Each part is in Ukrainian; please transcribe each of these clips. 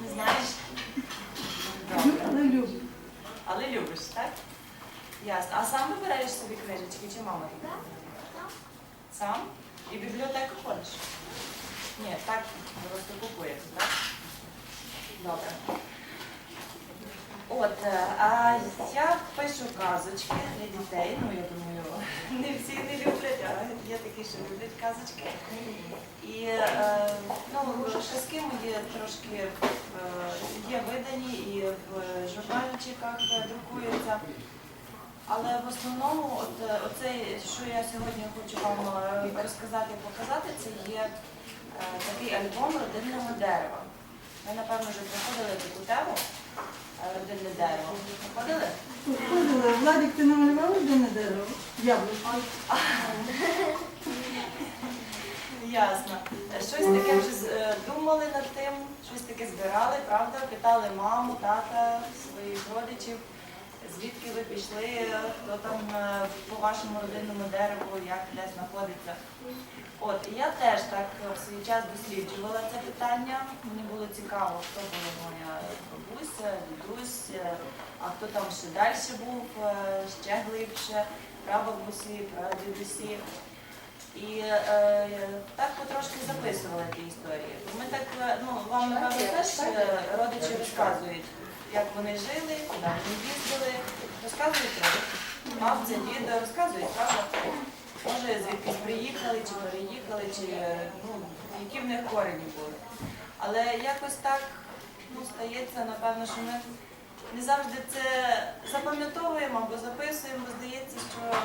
Не знаєш? Добре. Люблю. Але любиш, так? Ясно. А сам вибираєш собі книжечки чи мама тобі? Сам? І в бібліотеку ходиш? Ні, так просто купуєте, так? Добре. От, е, а я пишу казочки для дітей. Ну, я думаю, не всі не люблять, а є такі, що люблять казочки. І е, ну, казки мої трошки е, є видані і в журнальчиках друкуються. Але в основному, от е, оцей, що я сьогодні хочу вам розказати і показати, це є такий альбом родинного дерева. Ви, напевно, вже проходили таку тему родинне дерево. Ходили? Ходила, Владик, ти намалював на дерево? Яблуко. Ясно. Щось таке вже е, думали над тим, щось таке збирали, правда? Питали маму, тата, своїх родичів, звідки ви пішли, хто там е, по вашому родинному дереву, як де знаходиться. От, і я теж так в свій час досліджувала це питання. Мені було цікаво, хто була моя бабуся, дідусь, е, а хто там ще далі був, е, ще глибше, прабабусі, прадідусі. І е, так потрошки записували ті історії. Ми так, ну, вам напевно теж родичі розказують, як вони жили, куди вони їздили, розказують родичі. Бабця, діда, розказують, правда? Може, звідкись приїхали, чи переїхали, чи е, ну, які в них корені були. Але якось так ну, стається, напевно, що ми не завжди це запам'ятовуємо або записуємо, здається, що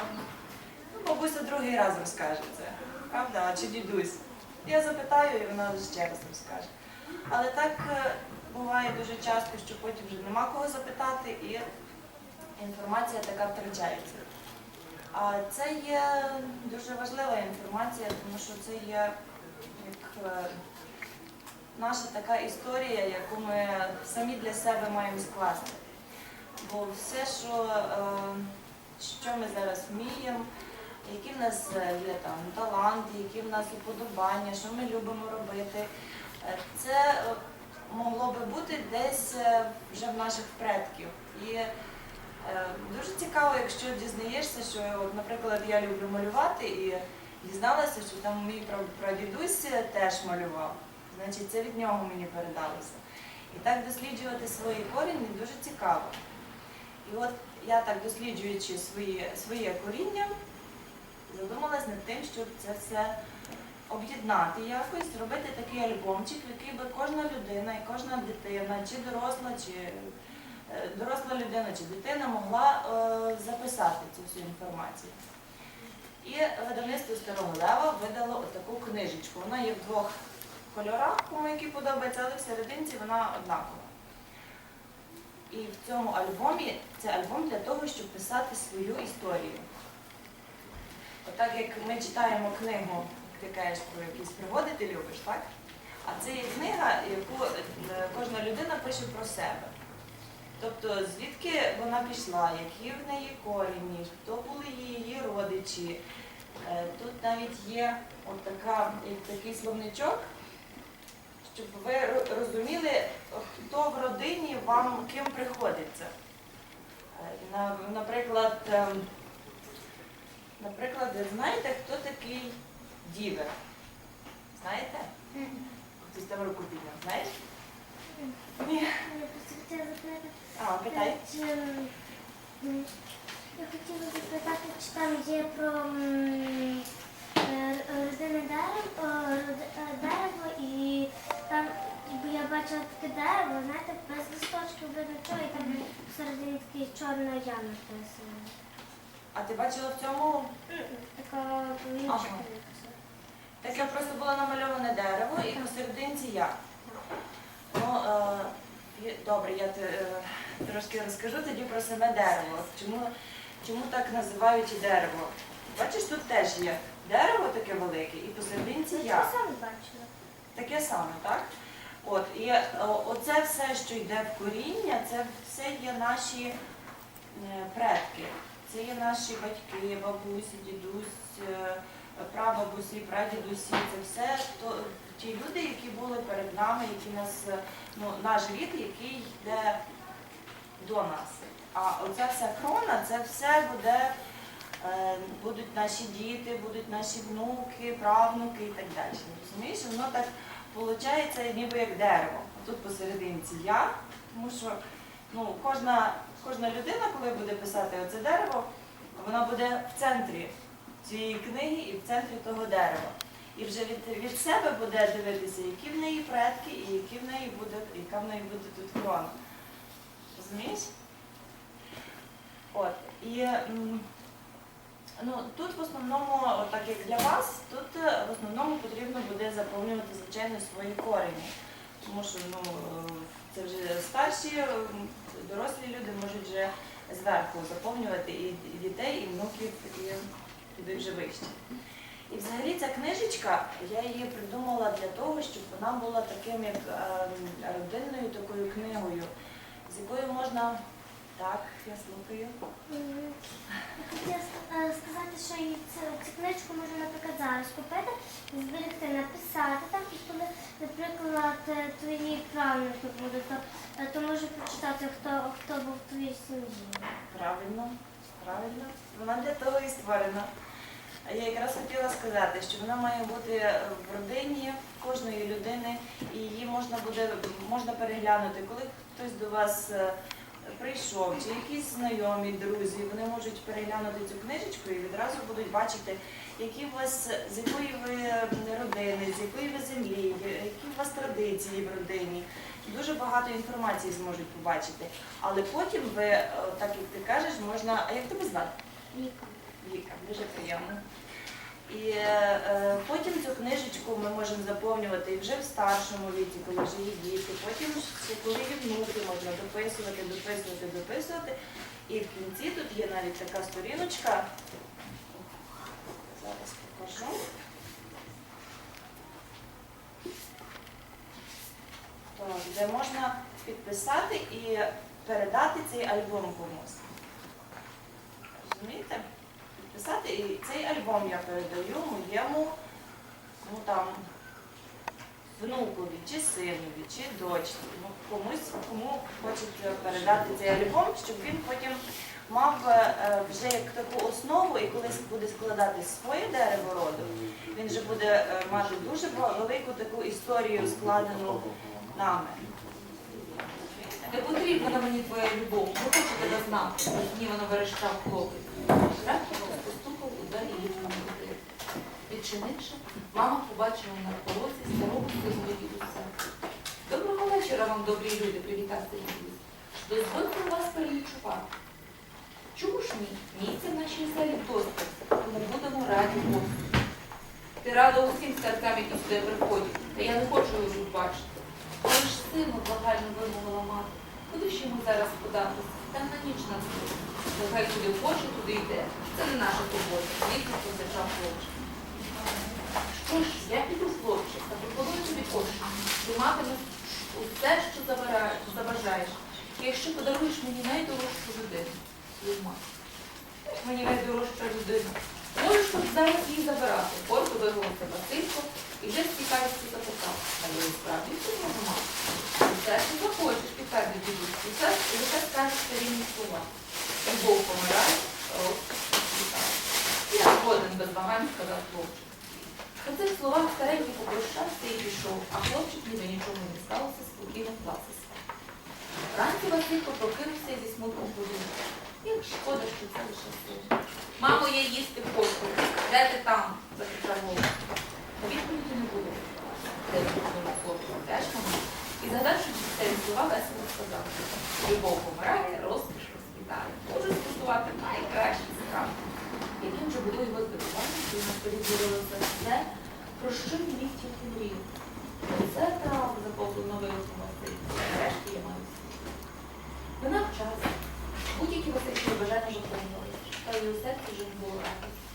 Ну, бабуся другий раз розкаже це, правда? Чи дідусь? Я запитаю, і вона ще раз розкаже. Але так е, буває дуже часто, що потім вже нема кого запитати, і інформація така втрачається. А це є дуже важлива інформація, тому що це є як е, наша така історія, яку ми самі для себе маємо скласти. Бо все, що, е, що ми зараз вміємо, які в нас е, є там таланти, які в нас уподобання, що ми любимо робити. Це могло би бути десь вже в наших предків. І дуже цікаво, якщо дізнаєшся, що, наприклад, я люблю малювати і дізналася, що там мій пра- прадідусь теж малював. Значить, це від нього мені передалося. І так досліджувати свої коріння дуже цікаво. І от я так досліджуючи свої, своє коріння, задумалась над тим, щоб це все об'єднати якось, зробити такий альбомчик, в який би кожна людина і кожна дитина, чи доросла, чи е, доросла людина, чи дитина могла е, записати цю всю інформацію. І видавництво Старого Лева видало таку книжечку. Вона є в двох кольорах, кому які подобаються, але в серединці вона однакова. І в цьому альбомі це альбом для того, щоб писати свою історію. Отак як ми читаємо книгу, ти кажеш про якісь пригоди, ти любиш, так? А це є книга, яку е, кожна людина пише про себе. Тобто, звідки вона пішла, які в неї корені, хто були її родичі. Е, Тут навіть є от така, такий словничок, щоб ви розуміли, хто в родині вам ким приходиться. Е, Наприклад, ем, наприклад, знаєте, хто такий дівер? Знаєте? Хтось там руку підняв, знаєш? Ні. Я просто хотіла запитати, А, питай. чи, м, я хотіла запитати, чи там є про м, е, родинне дерево, е, роди- е, дерево і там бо я бачила таке дерево, знаєте, без листочків без нічого, і там всередині такий чорна яма написана. А ти бачила в цьому? Така. Ага. Таке просто було намальоване дерево і посерединці я. Ну, е, добре, я те- е, трошки розкажу тоді про саме дерево. Чому чому так називають і дерево. Бачиш, тут теж є дерево таке велике, і посерединці я. це самі бачили? Таке саме, так? От, і оце все, що йде в коріння, це все є наші е, предки. Це є наші батьки, бабусі, дідусь, е, прабабусі, прадідусі. Це все то, ті люди, які були перед нами, які нас, е, ну, наш рід, який йде до нас. А оця вся крона, це все буде, е, будуть наші діти, будуть наші внуки, правнуки і так далі. Розумієш, воно так виходить ніби як дерево. Тут посерединці я, тому що ну, кожна, кожна людина, коли буде писати оце дерево, вона буде в центрі цієї книги і в центрі того дерева. І вже від, від себе буде дивитися, які в неї предки і які в неї буде, яка в неї буде тут крона. Розумієш? От. І ну, тут в основному, так як для вас, тут е, в основному потрібно буде заповнювати, звичайно, свої корені. Тому що ну, це вже старші, дорослі люди можуть вже зверху заповнювати і дітей, і внуків, і підуть вже вище. І взагалі ця книжечка, я її придумала для того, щоб вона була таким як е, родинною такою книгою, з якою можна. Так, я слухаю. Я хотіла е, сказати, що цю, цю книжку можна, наприклад, зараз купити, зберегти, написати там, і коли, наприклад, е, твої правнуки будуть, то, е, то може прочитати, хто, хто був в твоїй сім'ї. Правильно, правильно. Вона для того і створена. Я якраз хотіла сказати, що вона має бути в родині кожної людини, і її можна буде можна переглянути, коли хтось до вас е, прийшов, чи якісь знайомі, друзі, вони можуть переглянути цю книжечку і відразу будуть бачити, які у вас з якої ви родини, з якої ви землі, які у вас традиції в родині. Дуже багато інформації зможуть побачити. Але потім ви, е, так як ти кажеш, можна. А як тебе звати? Віка. Віка, дуже приємно. І е, потім цю книжечку ми можемо заповнювати і вже в старшому віці, коли вже є діти, потім коли є внуки, можна дописувати, дописувати, дописувати. І в кінці тут є навіть така сторіночка. Зараз покажу. Так, де можна підписати і передати цей альбом комусь. Розумієте? Підписати і цей альбом я передаю моєму ну, там, внукові, чи синові, чи дочці. Ну, комусь, кому хочуть передати цей альбом, щоб він потім мав е, вже як таку основу, і коли буде складати своє дерево роду, він вже буде е, мати дуже велику таку історію складену нами. Не потрібна мені твоя любов, не хочу тебе знати, розгнівано верещав хлопець. Відчинивши, мама побачила на порозі старого синові дідуся. Доброго вечора вам, добрі люди, привітався дідусь. Дозвольте вас перелічувати. Чому ж ні? Місця в нашій селі вдосталь, тому будемо раді гостю. Ти рада усім старцям, які сюди приходять, та я не хочу його бачити. Але ж сину благально вимовила мати. Куди ж йому зараз податися? Там на ніч нас буде. Нехай куди хоче, туди йде. Це не наша турбота. Звісно, позичав хлопчик. Що я піду, хлопче, та пропоную тобі кошти. Ти матимеш усе, що забажаєш. І якщо подаруєш мені найдорожчу людину. Мені найдорожча людина. Можеш тут зараз її забирати. Горько виголося Василько і вже цікавістю запитав. А я справді це можу мати. Все, що захочеш, підтвердив дідусь. І лише скажеш старінні слова. Любов помирає, розкіш відцвітає. Я згоден без вагань, сказав хлопчик. По цих словах старенький попрощався і пішов, а хлопчик ніби нічого не сталося, спокійно класився. Вранці Василько прокинувся зі смутком подумав. Як шкода, що це лише сон. Мамо, я їсти хочу. Де ти там? закричав голос. Відповіді не було. Де хлопчик? Теж мама. І згадавши цей слова, весело сказав. Любов помирає, розкіш розквітає. Можу скуштувати найкращі страви. Яким же було його здивування, що йому перевірилося все, про що він міг тільки мріяти. Оце так, захоплено вигукнув Василь. Нарешті я маю всі. Минав час. Будь-які васильські бажання виконувалися. його серці вже не було радості.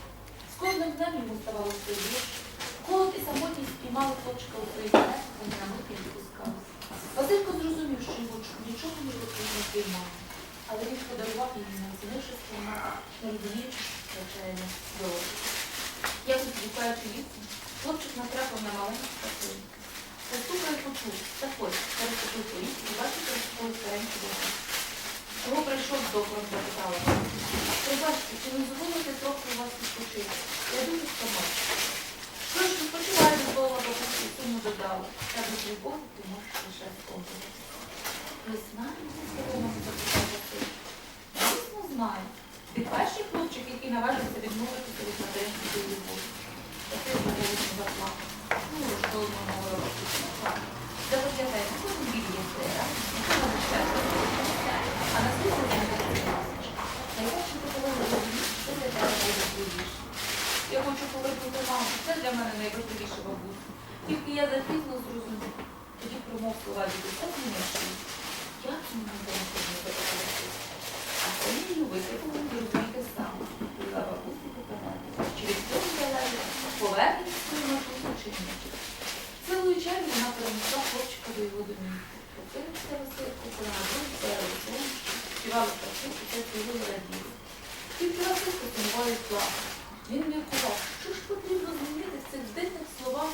З кожним днем йому ставало все гірше. Холод і самотність спіймали хлопчика у своїй серці, та не на мить не відпускалися. Василько зрозумів, що йому нічого не потрібно але він подарував її, не оцінивши спіймати, не розуміючи, що втрачає на долу. Якось хлопчик натрапив на маленьку хатинку. Застукає почув, заходь, переступив поріг і бачив перед собою старенький дому. Чого прийшов з запитала. Пробачте, чи не дозволите трохи у вас відпочити? Я дуже втомився. Що ж, відпочиваю до слова, бо суму додала. Та без любові ти можеш лише спомнити. Солома, запитав Василь. Звісно, знаю. Ти перший хлопчик, який наважився відмовитися від материнської любові. Говорить на заплату. Ну, що ми говоримо? Запам'ятай, кожен біль є сера. А на світі не розумієш. Найперше. Я хочу повернути маму. Це для мене найважливіше бабуся. Тільки я запізно зрозумів. Тоді промов слова від усе змінивши. Як мені не допомогти? А своєю любити повинен зрозуміти сам. Була бабуся питання. Чи від цього залежить повернення свою чи ні? Цілою чергу вона перенесла хлопчика до його домівки. Прокинувся Василько, понадив дерево сонечко, співали птахи, і це цілою раділи. Тільки Василько сумуває плакав. Він міркував, що ж потрібно змінити в цих дивних словах,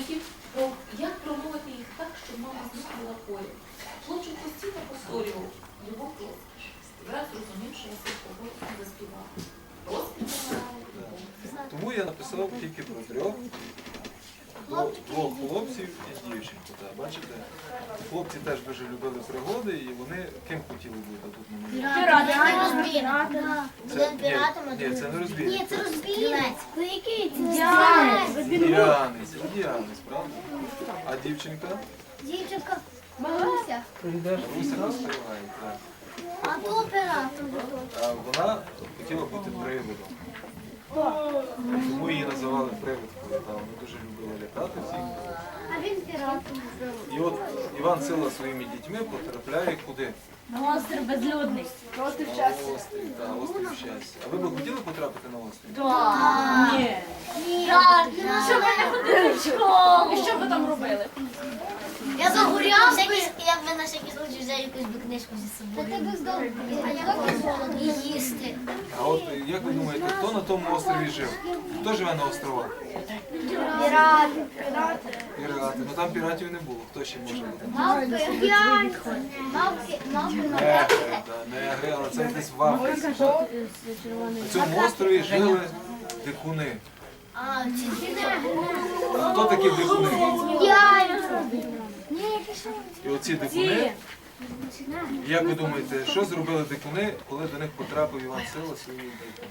які про- як промовити їх так, щоб мама зникла поряд. Хлопчик постійно повторював любов розкіш. Враз зрозумівши, Василько голосно заспівав. Розкіш вимагає любов. Тому я написав тільки про трьох. Двох, хлопців і дівчинку. Так, бачите? Хлопці теж дуже любили пригоди і вони ким хотіли бути тут на мені? А Ні, це не розбір. Ні, це розбіленець. Ну який це? Індіанець, індіанець, правда? А дівчинка? Дівчинка. Маруся. Руся розкриває, так. А то піратом. А вона хотіла бути привидом. Тому її називали привидкою. Та, вони дуже любили лякати всіх. А він. І от Іван Сила своїми дітьми потрапляє куди? На острів безлюдний. На острів, так, острів щастя. А ви б хотіли потрапити на острів? Ні. Що ви не ходили в школу? І що ви там робили? Я загоряв. Я б на всякий случай взяв якусь би книжку зі собою. Та ти би здорово. І їсти. А от як ви думаєте, хто на тому острові жив? Хто живе на островах? Пірати. Пірати. Ну там піратів не було. Хто ще може бути? Мавки. Мавки. Мавки. Негри, да, негри, але це десь в Африці. На цьому острові жили дикуни. А, ці А хто такі дикуни? Що? І оці дикуни, як ви думаєте, що зробили дикуни, коли до них потрапив Іван Сила своїми дітьми?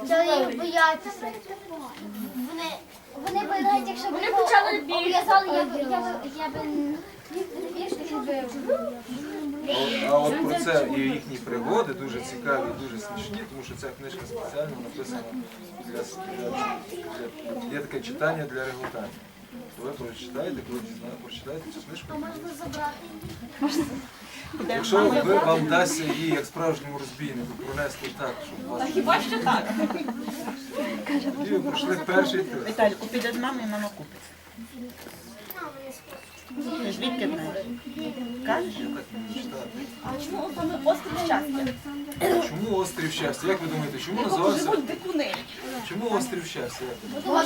Почали їх боятися. Вони, вони боялися, якщо б його обв'язали, я б, я б, я б не. А от- про це і їхні пригоди дуже цікаві, дуже смішні, тому що ця книжка спеціально написана для, для, для, є таке читання для реготання. Ви прочитаєте, коли прочитаєте цю книжку. Можна забрати. Якщо ви вам дасться її як справжньому розбійнику пронести так, щоб вас Хіба що так? і ви пройшли перший тест. Вітальку, піде з мамою, мама купить. Звідки знаєш? Кажеш? Читати. А чому острів щастя? Чому острів щастя? Як ви думаєте, чому дикуни. Чому острів щастя? Тому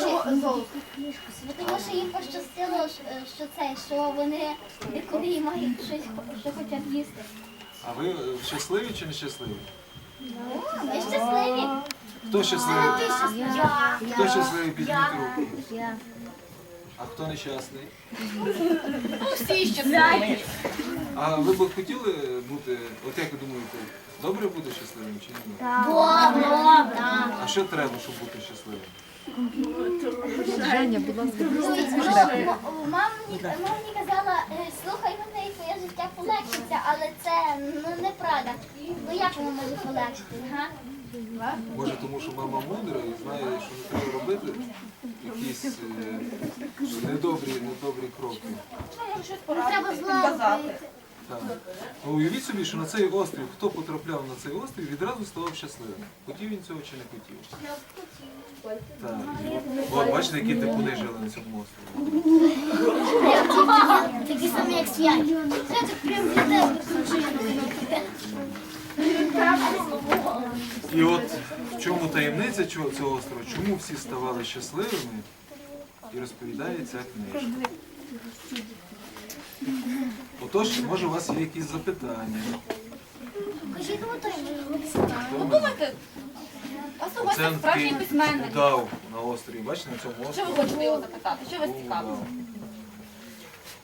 що, їм пощастило, що- що це, що вони коли мають щось, що хочуть їсти. А ви щасливі чи не щасливі? Ми щасливі. Хто щасливий? Я. Хто щасливий підніміть руку? А хто нещасний? Всі щасливі. А ви б хотіли бути, от як ви думаєте, добре бути щасливим чи ні? Добре. А що треба, щоб бути щасливим? Мама мені казала, е, слухай мене і твоє життя полегшиться, але це ну неправда. Ну як воно може полегшити? Га? Може, тому що мама мудра і знає, що не треба робити якісь е, недобрі, недобрі кроки. Не треба зла робити. Так. Уявіть собі, що на цей острів, хто потрапляв на цей острів, відразу ставав щасливим. Хотів він цього чи не хотів? Так. От бачите, які типуни жили на цьому острові. Такі самі, як так прям я І от в чому таємниця цього, цього острова, чому всі ставали щасливими, і розповідає ця книжка. Отож, може, у вас є якісь запитання. Кажіть, ну той Ну а сьогодні Оце справжній письменник. удав на острові. Бачите, на цьому Що острові. ви хочете його запитати? Що вас цікавить? удав.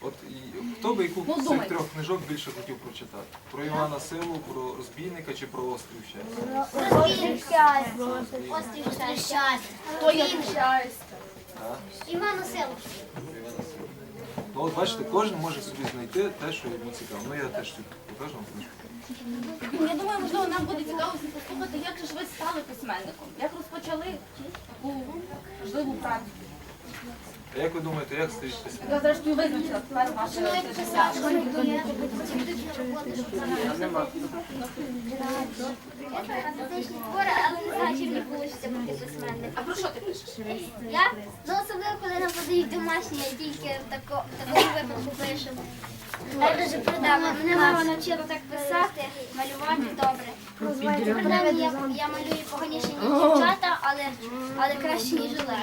От і хто би яку Ну, з цих думайте. трьох книжок більше хотів прочитати? Про Івана Силу, про розбійника чи про острів щастя? Острів щастя. Острів щастя. Хто є? Так? Івану Селу. Ну от бачите, кожен може собі знайти те, що йому цікаво. Ну я теж тут покажу вам книжку. Я думаю, можливо, нам буде цікаво послухати, як же ж ви стали письменником, як розпочали таку важливу працю. А як ви думаєте, як письменником? Яка зрештою визначила. А про що ти пишеш? Я? Ну, особливо, коли нам подають домашні, я тільки в такому випадку пишу. Я дуже придама. Мене мама навчила так писати, малювати добре. Принаймні, я, я малюю поганіше, ніж дівчата, але, але краще, ніж Олег.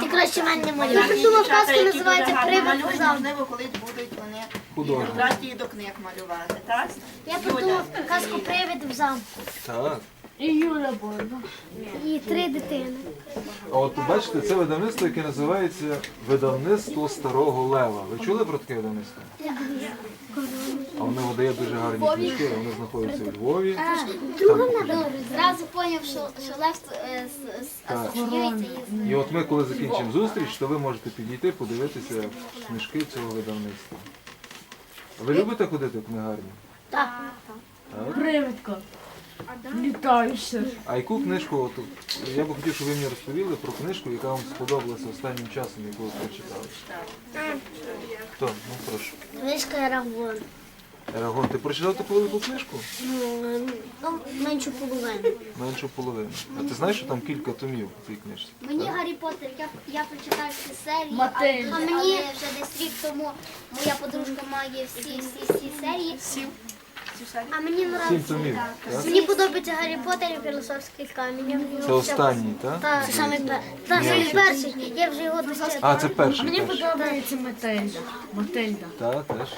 Ти краще мене не малюєш. Я придумав казку, називається «Привид завжди». можливо, колись будуть вони Художник. ілюстрації до книг малювати, так? Я придумав казку «Привид в замку». Так. І три дитини. А от бачите, це видавництво, яке називається Видавництво Старого Лева. Ви чули про таке видавництво? А воно видає дуже гарні книжки, воно знаходиться у Львові. Зразу зрозумів, що, що Лев е, з- з- асоціюється із І от ми, коли закінчимо зустріч, то ви можете підійти, подивитися книжки цього видавництва. А Ви любите ходити в книгарню? Так. Так? Привидко. Літаєшся. А яку книжку, от, я би хотів, щоб ви мені розповіли про книжку, яка вам сподобалася останнім часом, яку ви прочитали. Хто? Ну прошу. Книжка Ерагон. Ерагон, ти прочитав таку велику книжку? Ну, меншу половину. Меншу половину. А ти знаєш, що там кілька томів у цій книжці? Мені Гаррі Поттер, я, я прочитав всі серії, а, Матильда. а мені вже десь рік тому моя подружка має всі, всі, всі серії. А мені Сім. Так? Мені подобається Гаррі Поттер і філософський камінь. Це останній, так? Так, це саме пер... так, саме перший. Я вже його. А, це перший. Мені подобається Матильда. Матильда. Так, теж.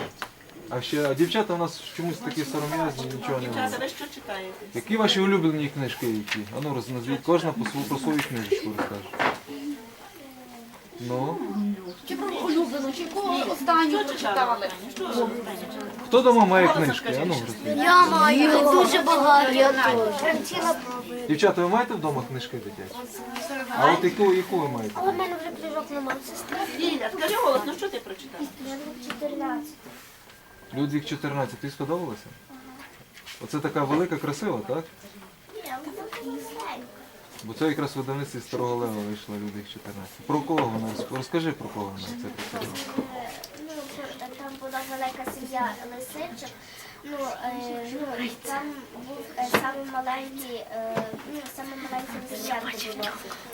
А ще, а дівчата у нас чомусь такі сором'язні, нічого не Дівчата, ви що читаєте? Які ваші улюблені книжки які? А ну роз- назвіть, кожна по свою, про свою книжечку розкаже. Ну, Чи про чи останню прочитали? Хто дома має книжки? А ну, розкажіть. Я маю дуже багато. Дівчата, ви маєте вдома книжки дитячі? А от яку, яку ви маєте? Але в мене вже книжок немає. Сестра. Ліля, скажи голосно, що ти прочитав? Я вже 14. Людвік 14, тобі сподобалося? Оце така велика, красива, так? Я вже не знаю. Бо це якраз в видавництві старого лева вийшла Людвік 14. Про кого вона? Розкажи про кого вона це писала. Ну, там була велика сім'я лисичок. Ну, е, ну, там був е, самий маленький, е, ну, саме маленьке лисиченко було.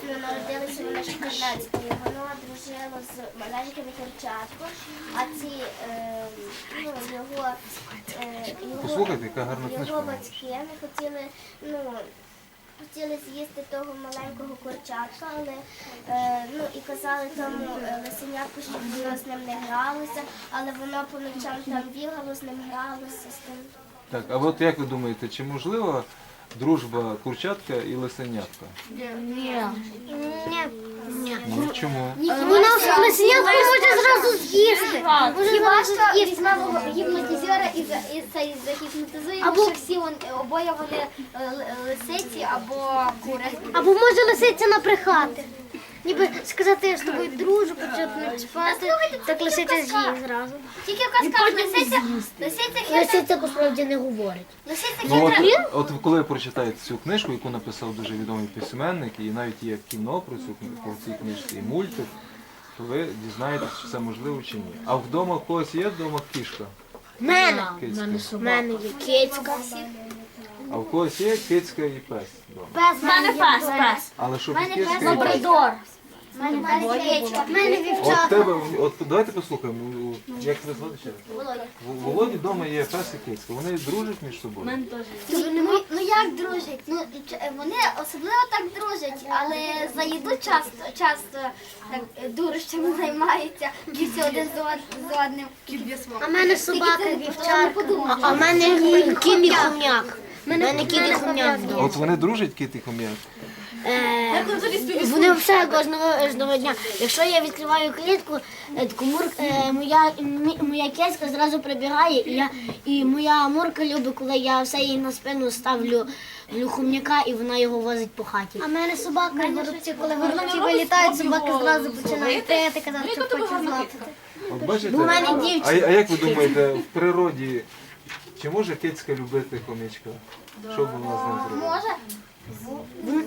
Ну, народилося воно 14 і воно дружило з маленьким курчатком, а ці, е, ну, його, е, його, Послухайте, яка гарна книжка. його батьки не хотіли, ну, хотіли з'їсти того маленького курчатка, але е, ну і казали тому е, лисенятку, щоб воно з ним не гралося, але воно по ночам там бігало, з ним гралося з тим. Так, а от як ви думаєте, чи можлива дружба курчатка і лисенятка? Ні. Ні. Ну, чому? Вона снігу може зразу з'їсти. Хіба що із самого гіпнотизера і за і цей загіпнотизує, або всі вони обоє вони е, лисиці або кури. Або може лисиця наприхати. Ніби сказати, я з тобою дружу, почати не спати, так лисиця з'їсть зразу. Тільки в казках лисиця, лисиця хитра. Лисиця насправді не говорить. Лисиця Ну от, хитра. от коли ви прочитаєте цю книжку, яку написав дуже відомий письменник, і навіть є кіно про цю кни- про цій книжці, і мультик, то ви дізнаєтесь, чи це можливо чи ні. А вдома в когось є вдома кішка? Мене. Кицька. собака. мене є кицька. А в когось є кицька і пес вдома. Пес. мене пес, пес. Але щоб кицька і пес. лабрадор. От тебе, от давайте послухаємо. Як тебе звати ще? Володя. Володі вдома є пес і кицька. Вони дружать між собою. Ну, ну як дружать? Ну ч- вони особливо так дружать, але за їду часто, часто так дурощами займаються, б'ються один з од- з одним. А в мене собака вівчарка. А в мене кіт і хом'як. У мене кіт і хом'як. От вони дружать кит і хом'як. Е, Вони все кожного кожного дня. Якщо я відкриваю клітку, е, таку мур, е, моя, мі- моя кеська зразу прибігає, і, я, і моя мурка любить, коли я все їй на спину ставлю влю хом'яка і вона його возить по хаті. А в мене собака горобці, коли горобці вилітають, собаки зразу починають прияти казати, що. От бачите, Ну, у мене а, а як ви думаєте, в природі чи може кицька любити хомячка? Що б вона з ним зробила? Може?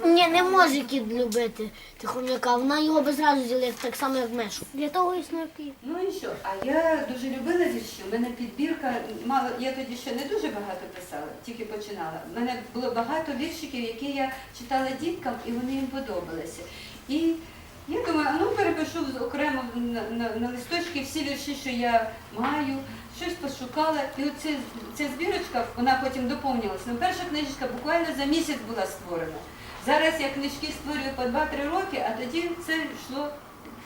Ні, не може кіт любити ти хом'яка, вона його би зразу з'їла, так само як мишу. Для того існує кіт. Ну і що? А я дуже любила вірші. У мене підбірка мало. Я тоді ще не дуже багато писала, тільки починала. У мене було багато віршиків, які я читала діткам, і вони їм подобалися. І я думаю, ну перепишу з- окремо на, на, на листочки всі вірші, що я маю, щось пошукала. І оце, ця збірочка, вона потім доповнилася. Ну, перша книжечка буквально за місяць була створена. Зараз я книжки створюю по 2-3 роки, а тоді це йшло,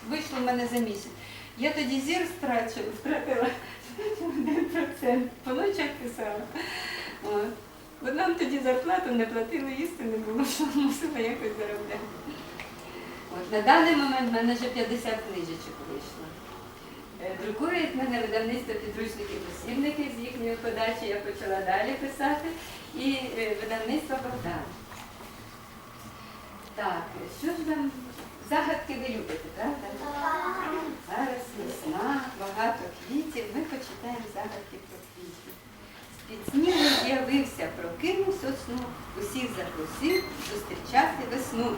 вийшло в мене за місяць. Я тоді зір страчу, втратила 1%, по ночах писала. От. Бо нам тоді зарплату не платили, їсти не було, що мусила якось заробляти. От. На даний момент в мене вже 50 книжечок Друкують в мене видавництво підручники посібники з їхньої подачі, я почала далі писати. І е, видавництво Богдан. Так, що ж вам загадки ви любите, правда? Зараз весна, багато квітів. Ми почитаємо загадки про квітів. З-під снігу з'явився, прокинув сосну, усіх запросив зустрічати весну.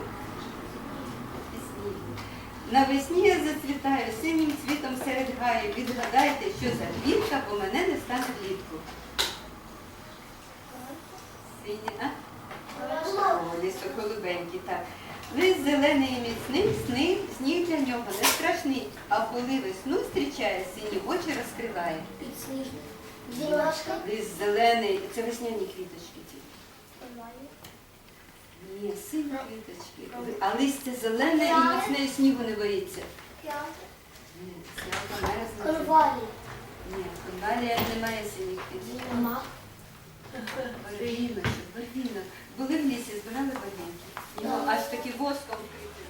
Навесні я зацвітаю синім цвітом серед гаю. Відгадайте, що за квітка, бо мене не стане влітку. Синя. О, лісок голубенький, так. Лист зелений і міцний, сни, сніг для нього не страшний, а коли весну зустрічає, сині очі розкриває. Підсніжник. Лист зелений, це весняні квіточки сині квіточки. А листя зелене і міцне і снігу не боїться. Ні, мерзне. Корвалі. Ні, конвалія немає синіх квіточок. Нема. Барвіночок, барвінок. Були в лісі, збирали барвінки. Його аж таки воском вкрити.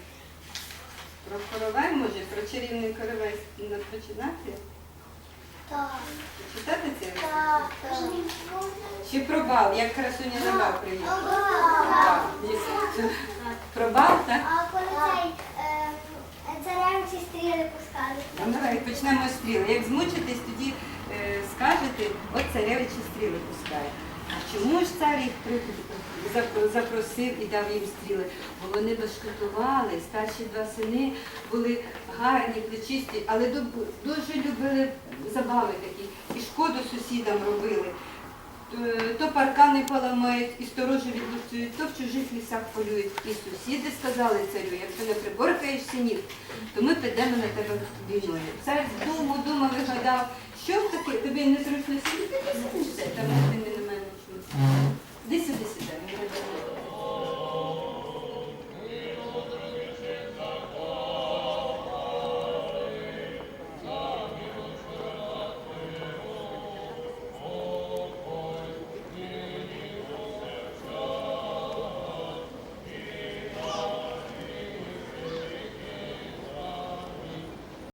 Про коровай може, про чарівний коровай починати? Так. Читати це? Так. Чи про бал, як красуня на бал приїхала? Так. Про бал, так? А коли цей е, царевичі стріли пускали. Ну, давай почнемо з стріли. Як змучитесь, тоді е, скажете, от царевичі стріли пускає. А чому ж цар їх запросив і дав їм стріли? Бо вони башкетували, старші два сини були гарні, плечисті, але дуже любили забави такі. І шкоду сусідам робили. То паркани поламають, і сторожі відлупцюють, то в чужих лісах полюють. І сусіди сказали царю, якщо не приборкаєш синів, то ми підемо на тебе війною. Цар думав, думав і гадав, що таке, тобі не зручно сидіти, 10-10 день.